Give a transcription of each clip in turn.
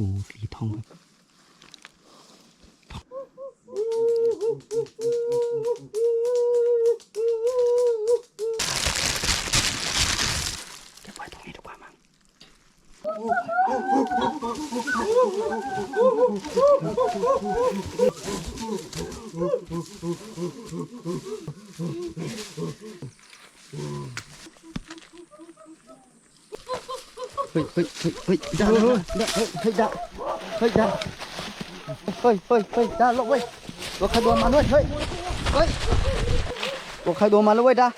หูสีทองแบบเก็บไว้ตรงนี้ดีกว่ามั้ง เฮ้ยเฮ้ยเฮ้ยเฮ้ยดาเฮ้ยเฮ้ยเฮ้ยดาเฮ้ยดาเฮ้ยเฮ้ยเฮ้ยดาลงเว้ยตัวใครโดนมาด้วยเฮ้ยเฮ้ยตัวใครโดนมาแล้วเว้ยดา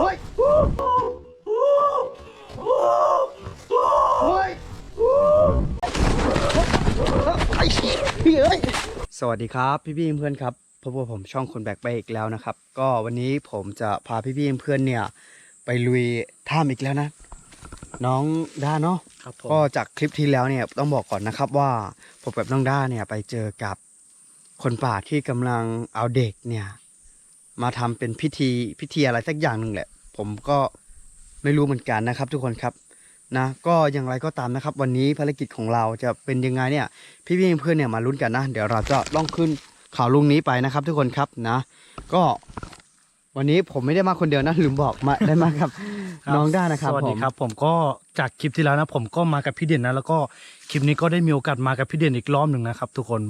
เฮ้ย สวัสดีครับพี่พี่เพื่อนครับพบกับผมช่องคนแบกไปอีกแล้วนะครับ ก็วันนี้ผมจะพาพี่พี่เพื่อนเนี่ย ไปลุยถ้ำอีกแล้วนะ น้องด้าเนาะครับผมก็จากคลิปที่แล้วเนี่ยต้องบอกก่อนนะครับว่าผมกับน้องด้าเนี่ยไปเจอกับคนป่าที่กำลังเอาเด็กเนี่ย มาทำเป็นพิธีพิธีอะไรสักอย่างหนึ่งแหละ ผมก็ไม่รู้เหมือนกันนะครับ ทุกคนครับ นะก็อย่างไรก็ตามนะครับ วันนี้ภารกิจของเราจะเป็นยังไงเนี่ยพี่พี่เพื่อนเนี่ยมาลุ้นกันนะ เดี๋ยวเราจะล่องขึ้นเขาลุงนี้ไปนะครับ ทุกคนครับนะ ก็วันนี้ผมไม่ได้มาคนเดียวนะลืมบอกมาได้มาครับครับน้องด้านะครับสวัสผดีมครับ ผมก็จากคลิปที่แล้วนะ ผมก็มากับพี่เด่นนะ แล้วก็คลิปนี้ก็ได้มีโอกาสมากับพี่เด่นอีกรอบหนึ่งนะครับ ทุกคน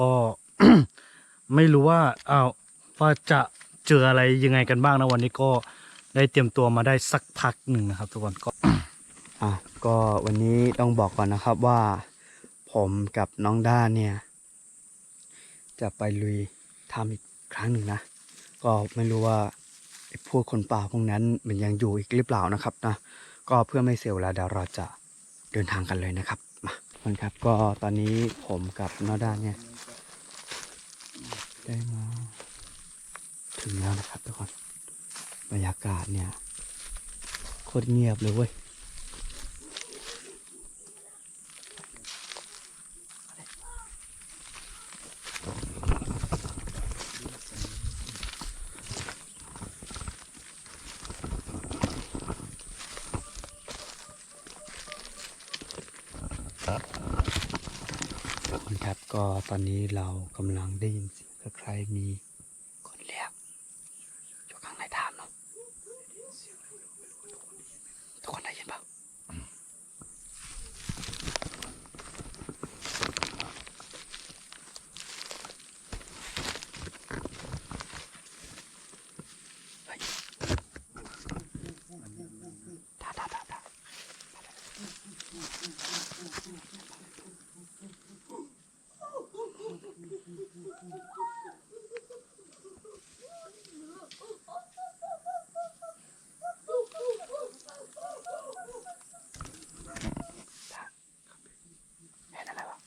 ก็ไม่รู้ว่าอ้าวว่าจะเจออะไรยังไงกันบ้างนะวันนี้ก็ได้เตรียมตัวมาได้สักพักหนึ่งนะครับ ทุกคนก็ อะก็วันนี้ต้องบอกก่อนนะครับว่า ผมกับน้องด้าเนี่ย จะไปลุยทำอีกครั้งหนึ่งนะ ก็ไม่รู้ว่าพวกคนป่าพวกนั้นมันยังอยู่อีกหรือเปล่านะครับนะก็เพื่อไม่เสียเวลาเดี๋ยวเราจะเดินทางกันเลยนะครับมาทุกคนครับก็ตอนนี้ผมกับน้องด้าเนี่ยได้มาถึงแล้วนะครับทุกคนบรรยากาศเนี่ยโคตรเงียบเลยเว้ย ทุกคนครับ ก็ตอนนี้เรากำลังได้ยินเสียงคล้ายๆมีคนเรียกอยู่ข้างในถ้ำเนาะทุกคนได้ยินเปล่าเฮ้ยท่าท่าท่าท่า เห็นอะไรวะ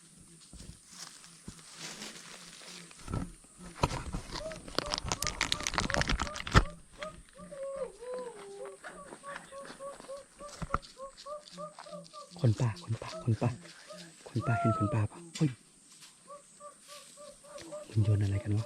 คนป่าคนป่าคนป่าคนป่าเห็นคนป่าปะเฮ้ยมันโยนอะไรกันวะ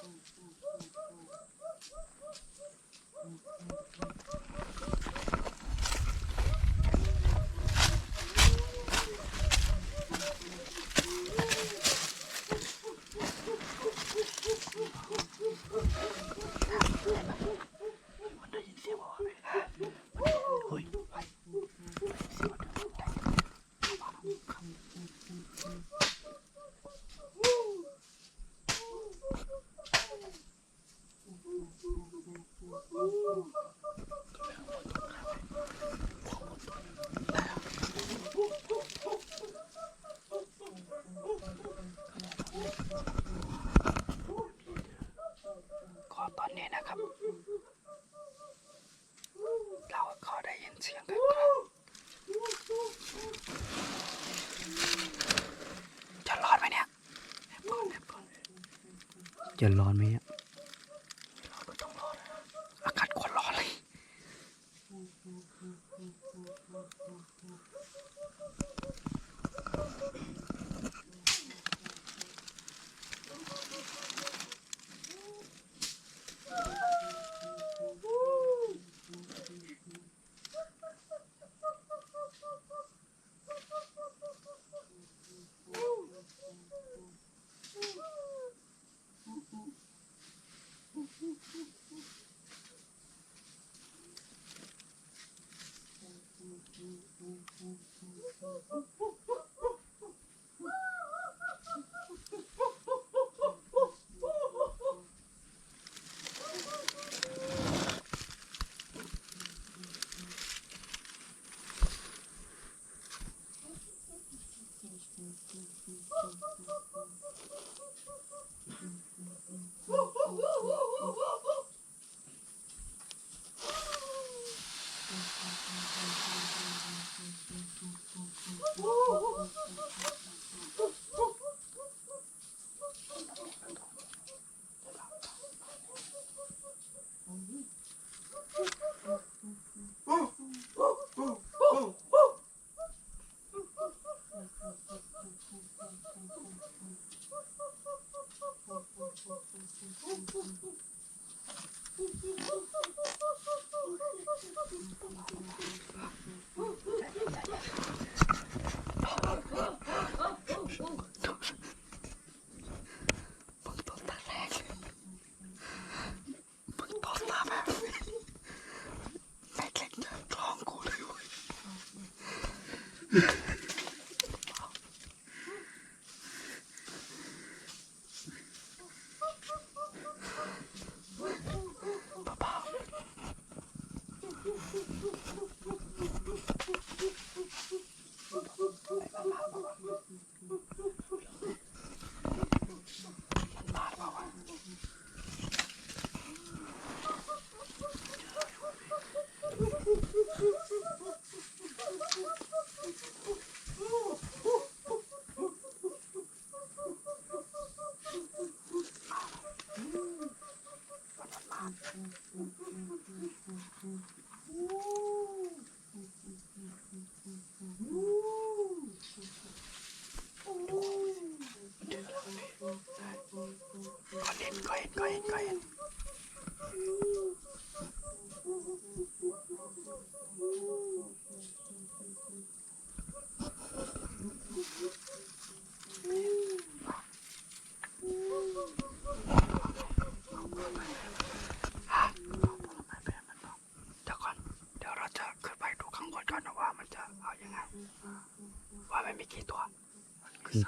ก็ตอนนี้นะครับ เราก็ได้ยินเสียงกันครับจะร้อนไหมเนี่ย จะร้อนไหม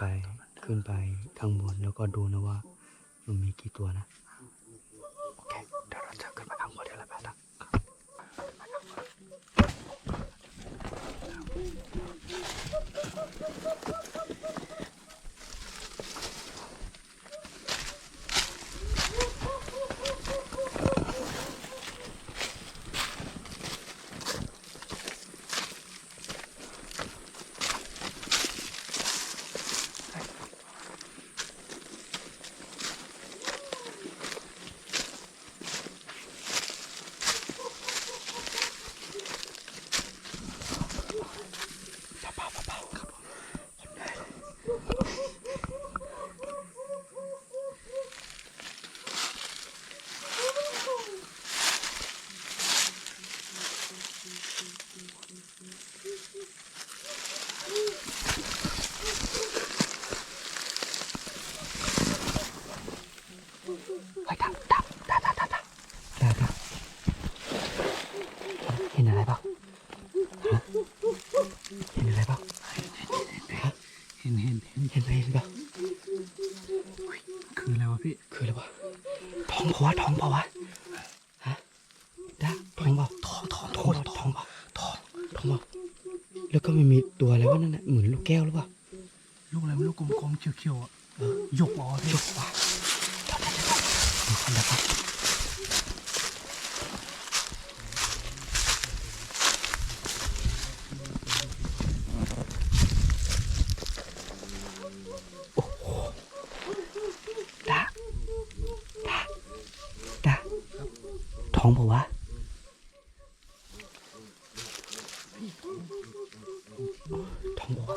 ไปขึ้นไปข้างบนแล้วก็ดูนะว่ามันมีกี่ตัวนะ 더 먹어.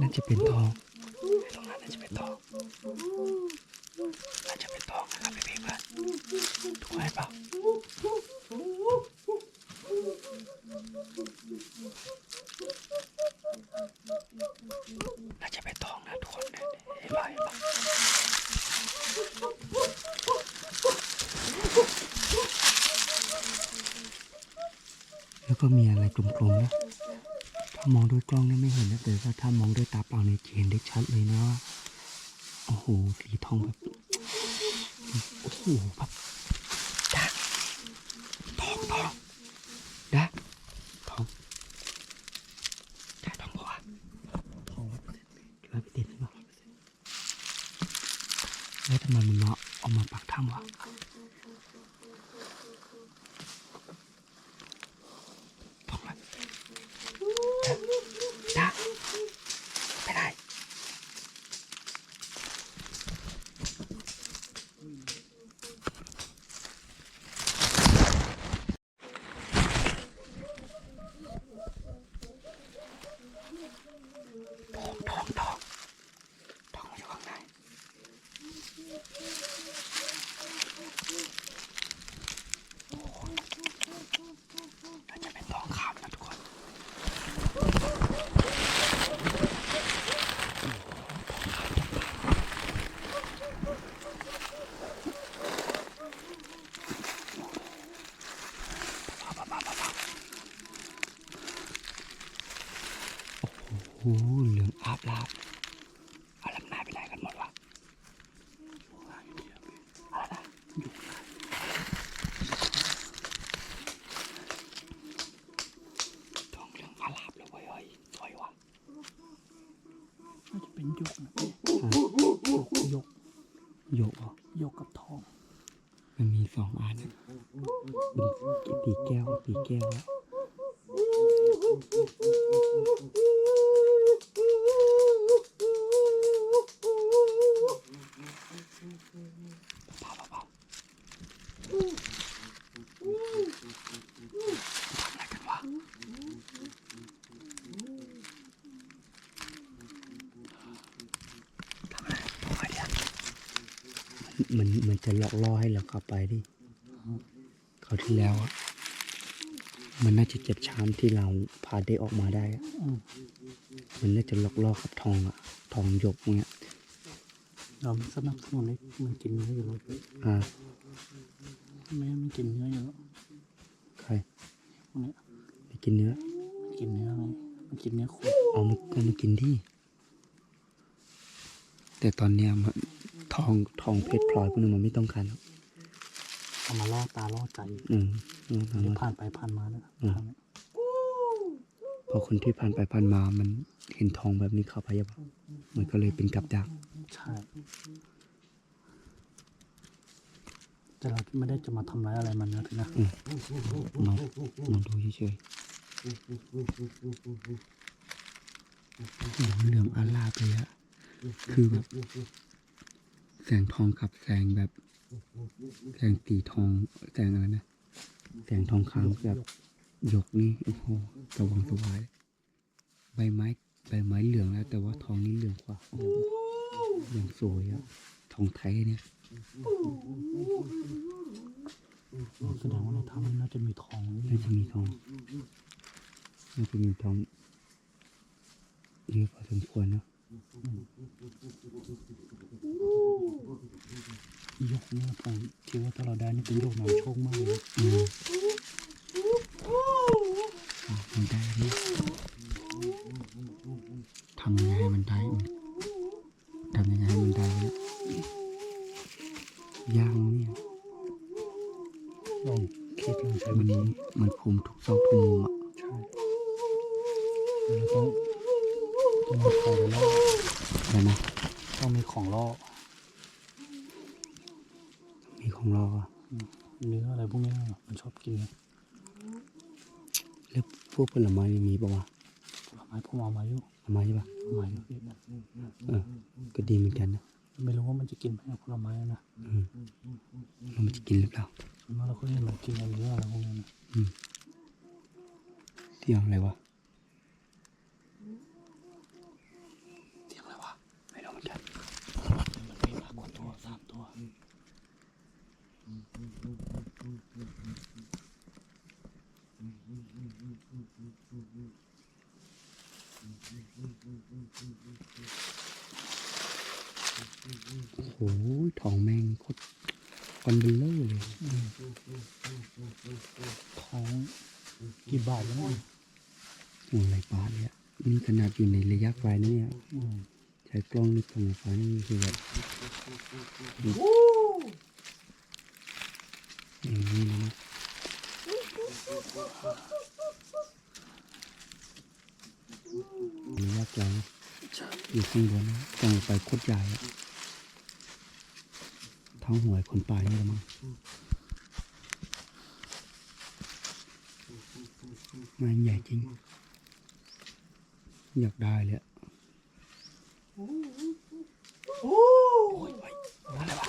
น่าจะเป็นทองามองด้วยกล้องเนี่ยไม่เห็นนะแต่ว่าถ้ามองด้วยตาเปล่าเนี่ยเห็นได้ชัดเลยนะว่าโอ้โหสีทองแบบโอ้โหพ อาลาบเอาลำนายไปไหนกันหมดวะอะไรนะทองเหลืองอาลาบเลยเว้ยเฮ้ยสวยวะน่าจะเป็นหยกนะพี่หยกโยกเหรอหยกกับทอง มันมีสองอันเป็นปีแก้วปีแก้วอะเบาๆเบาๆทำอะไรกันวะ ทำอะไรทำไมเนี่ยมันมันจะหลอ กล่อให้เราเข้าไปดิเขาวที่แล้วอะมันน่าจะเจ็บช้ำที่เราพาเด็กออกมาได้อะอืมมันน่าจะหลอกล่อกับทองอะทองหยกเงี้ยเราสนับสนุนให้มันกินเนื้ออยู่แล้วอ่าแม่มันกินเนื้ออยู่แล้วใครพวกเนี้ยไปกินเนื้อกินเนื้อไงมันกินเนื้อคนเอามาก็มากินที่ แต่ตอนเนี้ยมันทองทองเพชรพลอยพวกนี้มันไม่ต้องการหรอก เอามาล่อตาล่อใจอืมอืมอืมผ่านไปผ่านมานะอืม ทางเนี้ยพอคนที่ผ่านไปผ่านมา มันเห็นทองแบบนี้เข้าไปอะมันก็เลยเป็นกับดัก ใช่แต่เราไม่ได้จะมาทำร้ายอะไรมันนะพี่นะมามาดูเฉยๆเหลืองเหลืองอาลาบเลยอะคือแบบ แสงทองกับแสงแบบ แสงสีทองแสงอะไรนะแสงทองคำแบบหยกนี่โอ้โหสว่างสวายใบไม้ใบไม้เหลืองแล้ว แต่ว่าทองนี่เหลืองกว่าโอ้โหอย่างสวยอะทองไทยเนี่ยอ๋อแสดงว่าในถ้ำนี้น่าจะมีทองอยู่น่าจะมีทองน่าจะมีทองเยอะพอสมควรเนอะ ยกเนี่ยผมคิดว่าถ้าเราได้นี่เป็นยกนำโชคมากเลยนะอืมมันได้ไหมทำยังไงให้มันได้ทำยังไงให้มันได้เนี่ยยากนะเนี่ยลองคิดลองใช้มัวินธีมันคุมทุกซอกทุกมุมอะใช่เราต้องต้องมีของล่อ อะไรนะ ต้องมีของล่อ มีของเราอะเนื้ออะไรพวกเนี้ยมันชอบกินนะแล้วพวกผลไม้นี่มีปะวะผลไม้พวกเอามาอยู่เอามาใช่ปะเอามาอยู่พี่เออก็ดีเหมือนกันนะไม่รู้ว่ามันจะกินไหมผลไม้อะนะอืมแล้วมันจะกินหรือเปล่าส่วนมากเราก็เห็นมันกินเนื้ออะไรพวกนี้นะเที่ยงอะไรวะเที่ยงอะไรวะไม่รู้เหมือนกัน มันมีมากกว่าตัวสามตัว โอ้โหทองแม่งโคตรก้อนเบลเลอร์เลยท้องกี่บาทแล้วเนี่ยโอ้ไรบาทเลยอะนี่ขนาดอยู่ในระยะไกลนะเนี่ยอืมใช้กล้องนี่ส่องฟ้านี่คือแบบอย่างนี้เลยนะระยะไกลนะอยู่ ข้างบนนะต้องไปโคตรใหญ่ท้องหวยคนปลานี่ละมั้งมันใหญ่จริง อยากได้เลยอะโอ้ยโอ้ยอะไรวะ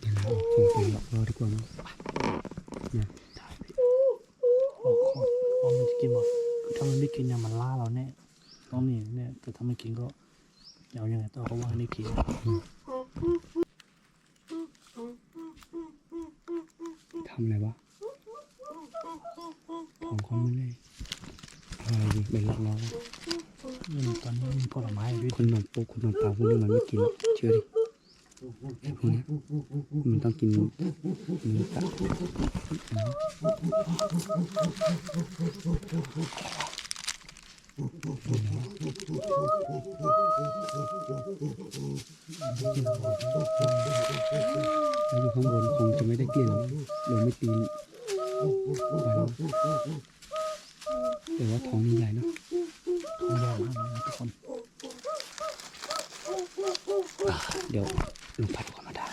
เดี๋ยวเราคงไปหลอกล่อดีกว่ามั้งเนี่ยถ่ายพี่ โอ้โหว่ามันจะ กินหมดถ้ามันไม่กินเนี่ยมันล่าเราแน่ต้องนี่เนี่ยแต่ถ้าไม่กินก็เอายังไงต่อเพราว่านี่กินทำอะไรวะของเขาไม่เลยอะไรดิเป็นหลอกล่อวะนี่ตอนนี้มีผลไม้ด้วยคนนมปูคนนมปลาพวกนี้มันไม่กินเชื่อดิไอ้พวกนี้มันต้องกินเนื้อสัตว์ อยู่ข้างบนคงจะไม่ได้กลิ่นเราไม่ตีนไปแล้วแต่ว่าท้องนี่ใหญ่เนอะท้องใหญ่มากเลยนะทุกคนเดี๋ยวลุงพัดก่อนมาได้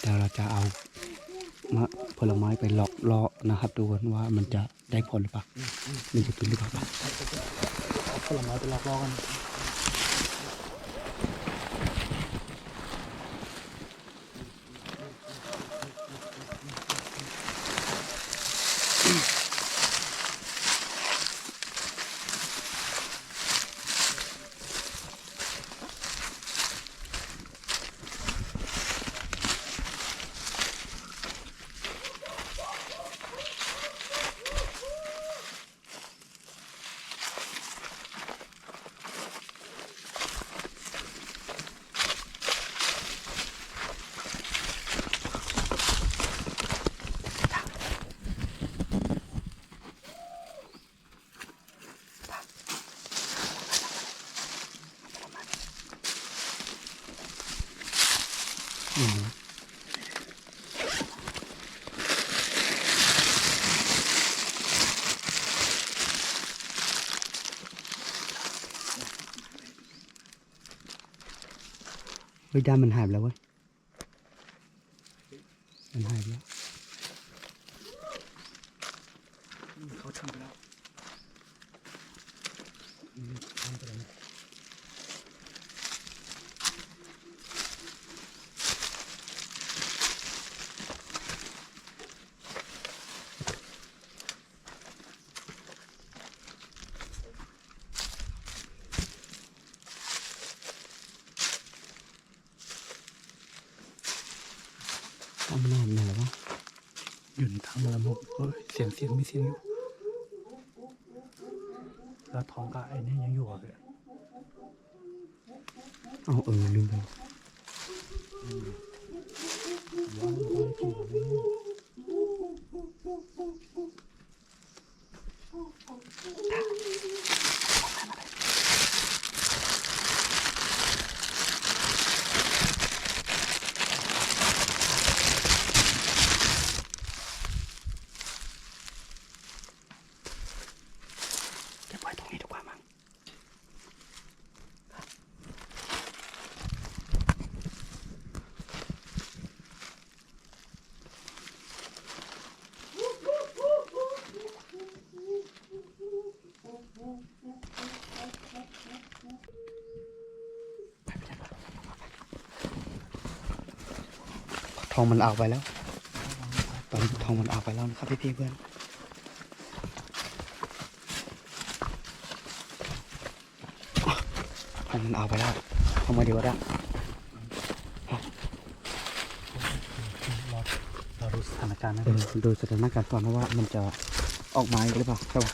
เดี๋ยวเราจะเอามะผลไม้ไปหลอกล่อนะครับดูกันว่ามันจะ ได้ผลหรือเปล่ามันจะกินหรือเปล่าเอาผลไม้ไปลอกล่อกัน เฮ้ยด้ามันหายไปแล้วเว้ย มันหายไปแล้ว เขาทำไปแล้วทำไปแล้ว เอามันหายไปไหนแล้ววะ อยู่ในทางระบบเฮ้ยเสียงเสียงมีเสียงอยู่แล้วท้องกับไอ้นี่ยังอยู่อะเลยเอาเออลืมไป ว่ามันก็ได้กินแล้วเนี่ย เก็บไว้ตรงนี้ดีกว่ามั้ง ท องมันเอาไปแล้ว ตอนนี้ทองมันเอาไปแล้วนะครับพี่ๆเพื่อนทองมันเอาไปแล้วทำไงดีวะเนี่ยรอรอดูสถานการณ์นะเออดูสถานการณ์ก่อนนะว่ามันจะออกมาอีกหรือเปล่าใช่ปะ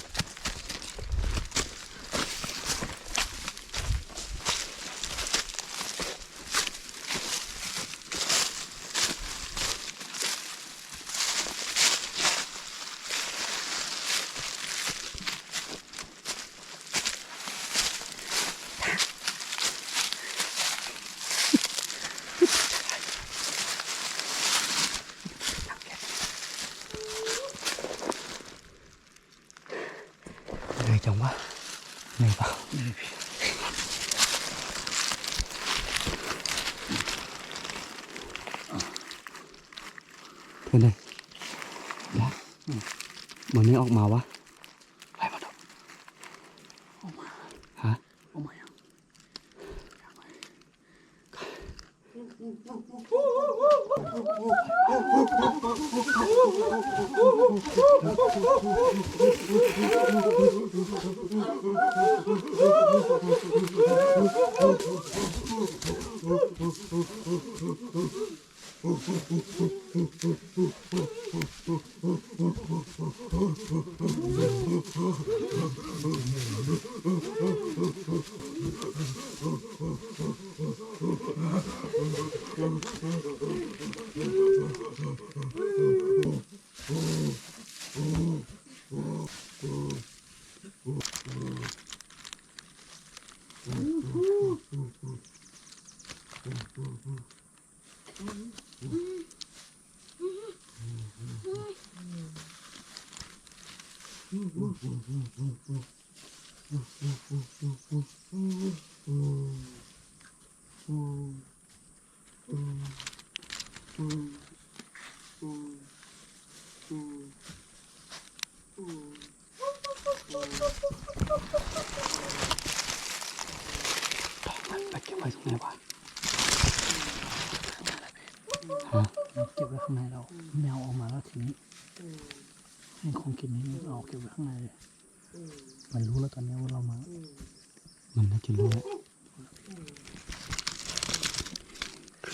นื่อยจังวะเหนื่อเปล่าเพื่อนเลยนะมันไม่ออกมาวะ Oh.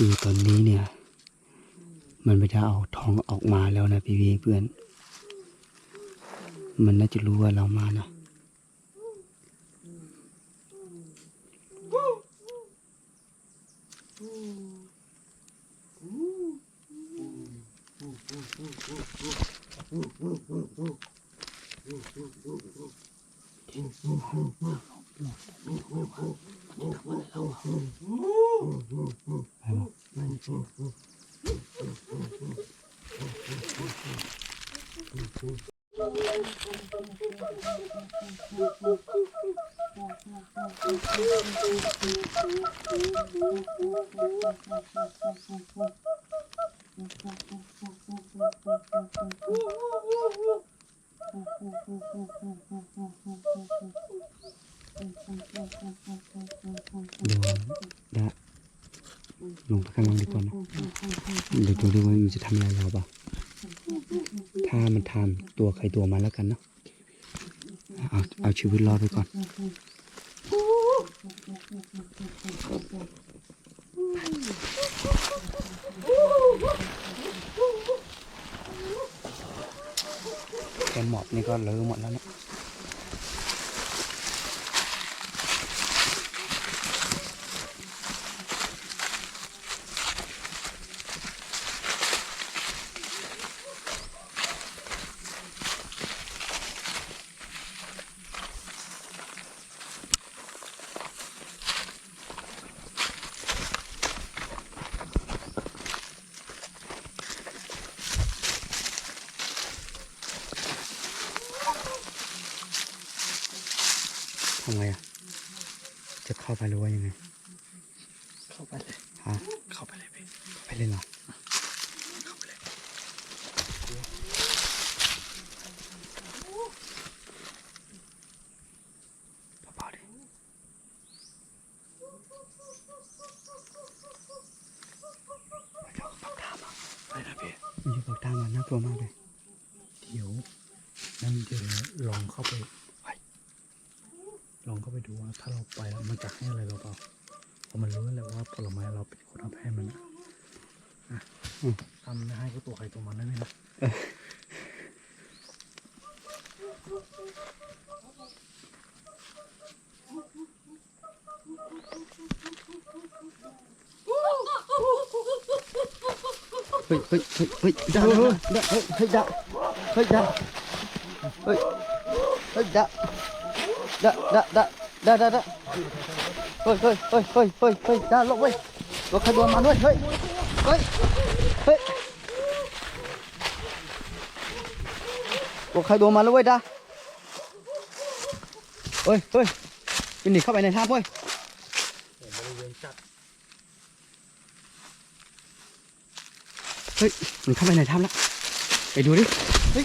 คือตอนนี้เนี่ย มันไม่ได้เอาทองออกมาแล้วนะพี่เพื่อน มันน่าจะรู้ว่าเรามานะ เดี๋ยวดะลงไปข้างล่างดีกว่านะเดี๋ยวดูดูว่ามันจะทำอะไรเราเปล่าถ้ามันทำตัวใครตัวมันแล้วกันเนาะเอาเอาชีวิตรอดไปก่อน แกหมอบนี่ก็เลอะหมดแล้วนะ ทำไงอะ จะเข้าไปหรือว่ายังไง เข้าไปเลยฮะเข้าไปเลยพี่ เข้าไปเลยเหรอ เข้าไปเลย เบาๆดิไปเจอกับปากทางอะ ไปนะพี่ มันอยู่ปากทางมันน่ากลัวมากเลย เดี๋ยวนั่นเดี๋ยวลองเข้าไปไปลองเข้าไปดูว่าถ้าเราไปแล้วมันจะให้อะไรเราเปล่าเพราะมันรู้แล้วว่าผลไม้เราเป็นคนเอาไปให้มันนะอะ อืม ทำไม่ให้ก็ตัวใครตัวมันได้ไหมนะ เฮ้ยเฮ้ยเฮ้ยเฮ้ยดาเฮ้ยดาเฮ้ยเฮ้ยดาเฮ้ยดาเฮ้ยเฮ้ยดาดาดาดาดาดาด เฮ้ย มันเข้าไปในถ้ำแล้ว ไปดูดิ เฮ้ย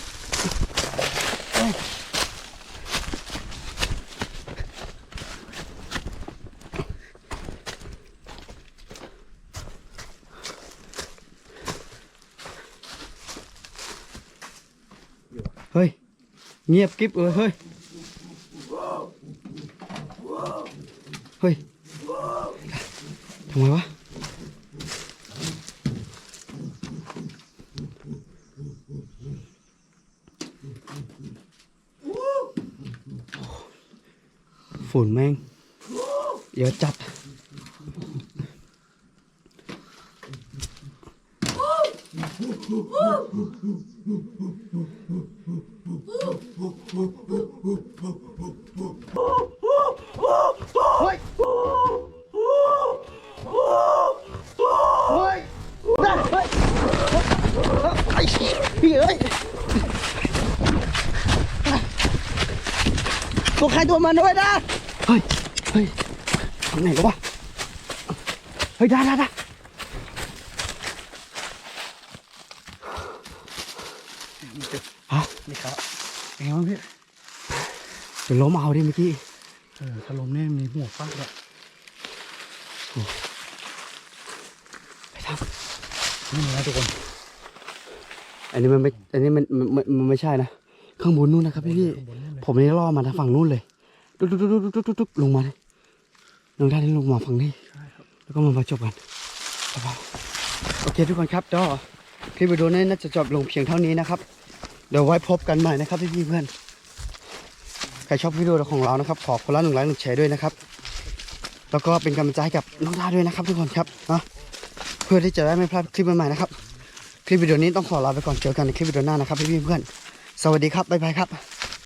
เฮ้ยเฮ้ยเงียบกริบเลยเฮ้ย เฮ้ยทำไมวะ ฝุ่นแม่งเยอะจัด เฮ้ย เฮ้ยนั่นเฮ้ยไอ้เหี้ยเอ้ยตัวใครตัวมันด้วยนะ เฮ้ย เฮ้ยทางไหนกันวะ เฮ้ยได้ได้ได้ฮะนี่ครับเป็นไงบ้างพี่เป็นล้มเอาดิเมื่อกี้ เออถ้าลมเนี่ยมีหัวฟาดแบบไปทำนี่นะทุกคน อันนี้มันไม่ อันนี้มันมันมันมันไม่ใช่นะ ข้างบนนู่นนะครับพี่พี่ข้างบนนี่เลยผมนี่ล่อมาทางฝั่งนู่นเลยดุ๊กดุ๊กดุ๊กดุ๊กดุ๊กดุ๊กลงมาเลยลงด้านนี้ลงมาฝั่งนี้ใช่ครับ แล้วก็มาจบกันโอเคทุกคนครับก็คลิปวิดีโอนี้น่าจะจบลงเพียงเท่านี้นะครับ เดี๋ยวไว้พบกันใหม่นะครับพี่เพื่อนใครชอบวิดีโอของเรานะครับ ขอคนละหนึ่งไลค์หนึ่งแชร์ด้วยนะครับ แล้วก็เป็นกำลังใจให้กับน้องดาด้วยนะครับ ทุกคนครับนะเพื่อที่จะได้ไม่พลาดคลิปใหม่ๆนะครับ คลิปวิดีโอนี้ต้องขอลาไปก่อนเจอกันในคลิปวิดีโอหน้านะครับพี่เพื่อนสวัสดีครับบ๊ายบายครับ